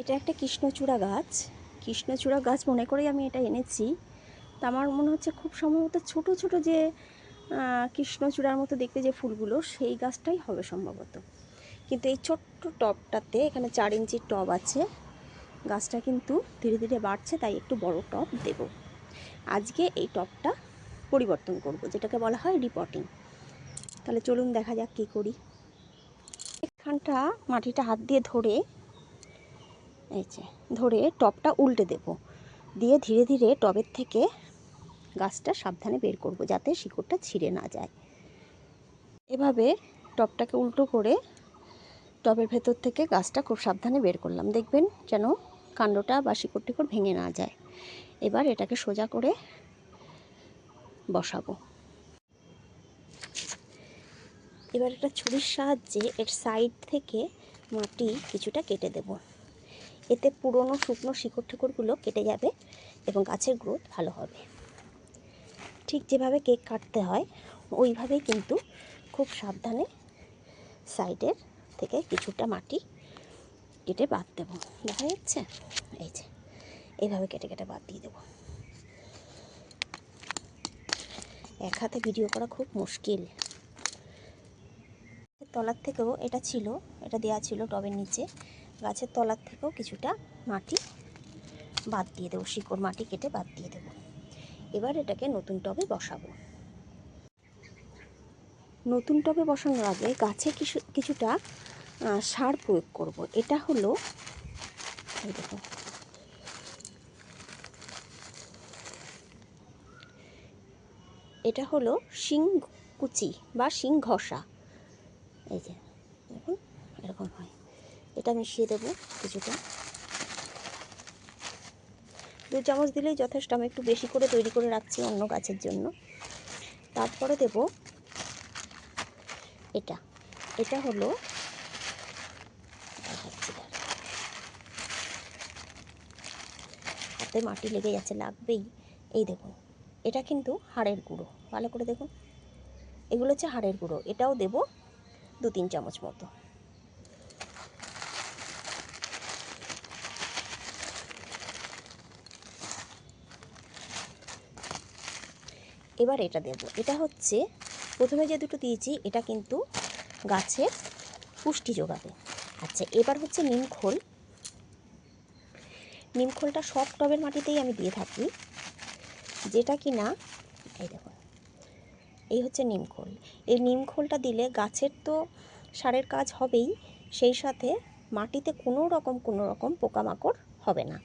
এটা একটা কৃষ্ণচূড়া গাছ। কৃষ্ণচূড়া গাছ মনে করেই আমি এটা এনেছি। তা আমার মনে হচ্ছে খুব সম্ভবত ছোট ছোট যে কৃষ্ণচূড়ার মতো দেখতে যে ফুলগুলো, সেই গাছটাই হবে সম্ভবত। কিন্তু এই ছোট্ট টবটাতে এখানে চার ইঞ্চির টব আছে। গাছটা কিন্তু ধীরে ধীরে বাড়ছে, তাই একটু বড় টব দেব। আজকে এই টবটা পরিবর্তন করব, যেটাকে বলা হয় রিপোর্টিং। তাহলে চলুন দেখা যাক কী করি। এখানটা মাটিটা হাত দিয়ে ধরে এই যে, ধরে টবটা উল্টে দেব। দিয়ে ধীরে ধীরে টবের থেকে গাছটা সাবধানে বের করব যাতে শিকড়টা ছিঁড়ে না যায়। এভাবে টবটাকে উল্টো করে টবের ভেতর থেকে গাছটা খুব সাবধানে বের করলাম। দেখবেন যেন কাণ্ডটা বা শিকড় টিকড় ভেঙে না যায়। এবার এটাকে সোজা করে বসাবো। এবার একটা ছুরির সাহায্যে এর সাইড থেকে মাটি কিছুটা কেটে দেব। এতে পুরনো শুকনো শিকড় টিকড়গুলো কেটে যাবে এবং গাছের গ্রোথ ভালো হবে। ঠিক যেভাবে কেক কাটতে হয় ওইভাবেই কিন্তু খুব সাবধানে সাইডের থেকে কিছুটা মাটি কেটে বাদ দেবো। দেখা যাচ্ছে? এই যে, এইভাবে কেটে কেটে বাদ দিয়ে দেবো। এক হাতে ভিডিও করা খুব মুশকিল। তলার থেকেও এটা ছিল, এটা দেওয়া ছিল টবের নিচে। গাছের তলার থেকেও কিছুটা মাটি বাদ দিয়ে দেবো, শিকড় মাটি কেটে বাদ দিয়ে দেবো। এবার এটাকে নতুন টবে বসাবো। নতুন টবে বসানোর আগে গাছে কিছু, কিছুটা সার প্রয়োগ করব। এটা হলো, এই দেখো। এটা হলো শিং কুচি বা শিং ঘষা। এই যে, দেখুন, এরকম হয়। এটা মিশিয়ে দেবো কিছুটা। দু চামচ দিলেই যথেষ্ট, আমি একটু বেশি করে তৈরি করে রাখছি অন্য গাছের জন্য। তারপরে দেব এটা। এটা হলো হাতে মাটি লেগে যাচ্ছে, লাগবেই। এই দেখুন, এটা কিন্তু হাড়ের গুঁড়ো। ভালো করে দেখুন, এগুলো হচ্ছে হাড়ের গুঁড়ো। এটাও দেব দু তিন চামচ মতো। এবার এটা দেব। এটা হচ্ছে প্রথমে যে দুটো দিয়েছি, এটা কিন্তু গাছের পুষ্টি যোগাবে। আচ্ছা এবার হচ্ছে নিম খোল। নিম খোলটা সব টবের মাটিতেই আমি দিয়ে থাকি, যেটা কি না এই দেখুন, এই হচ্ছে নিমখোল এই নিমখোলটা দিলে গাছের তো সারের কাজ হবেই, সেই সাথে মাটিতে কোনো রকম কোনো রকম পোকামাকড় হবে না।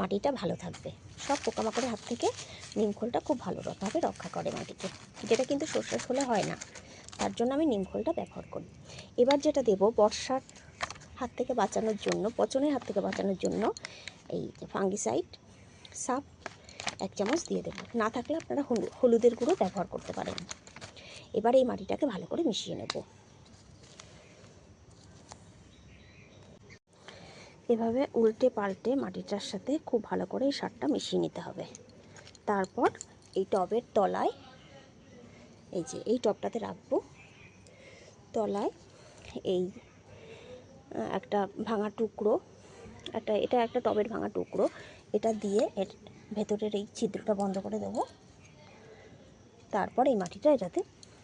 মাটিটা ভালো থাকবে। সব পোকামাকড়ের হাত থেকে নিম খোলটা খুব ভালোভাবে রক্ষা করে মাটিকে, যেটা কিন্তু সর্ষের খোলে হয় না। তার জন্য আমি নিম খোলটা ব্যবহার করি। এবার যেটা দেব, বর্ষার হাত থেকে বাঁচানোর জন্য, পচনের হাত থেকে বাঁচানোর জন্য এই ফাঙ্গিসাইড, সাপ, এক চামচ দিয়ে দেবো। না থাকলে আপনারা হলু- হলুদের গুঁড়ো ব্যবহার করতে পারেন। এবার এই মাটিটাকে ভালো করে মিশিয়ে নেব। এভাবে উল্টে পাল্টে মাটিটার সাথে খুব ভালো করে এই সারটা মিশিয়ে নিতে হবে। তারপর এই টবের তলায় এই যে এই টবটাতে রাখব। তলায় এই একটা ভাঙা টুকরো, একটা, এটা একটা টবের ভাঙা টুকরো, এটা দিয়ে এর ভেতরের এই ছিদ্রটা বন্ধ করে দেবো। তারপর এই মাটিটা এটাতে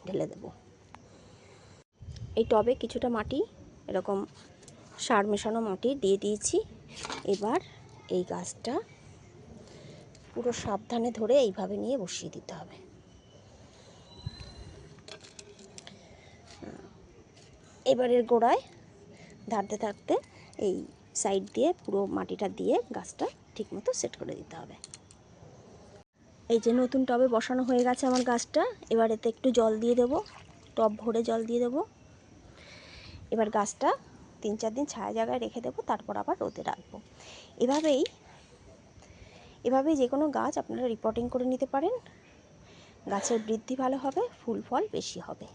ঢেলে দেব। এই টবে কিছুটা মাটি এরকম সার মেশানো মাটি দিয়ে দিয়েছি। এবার এই গাছটা পুরো সাবধানে ধরে এইভাবে নিয়ে বসিয়ে দিতে হবে। এবারের গোড়ায় ধারতে থাকতে এই সাইড দিয়ে পুরো মাটিটা দিয়ে গাছটা ঠিকমতো সেট করে দিতে হবে। এই যে নতুন টবে বসানো হয়ে গেছে আমার গাছটা, এবার এতে একটু জল দিয়ে দেবো, টব ভরে জল দিয়ে দেবো। এবার গাছটা তিন চার দিন ছায়া জায়গায় রেখে দেবো, তারপর আবার রোদে রাখব। এভাবেই এভাবেই যে কোনো গাছ আপনারা রিপোর্টিং করে নিতে পারেন। গাছের বৃদ্ধি ভালো হবে, ফুল ফল বেশি হবে।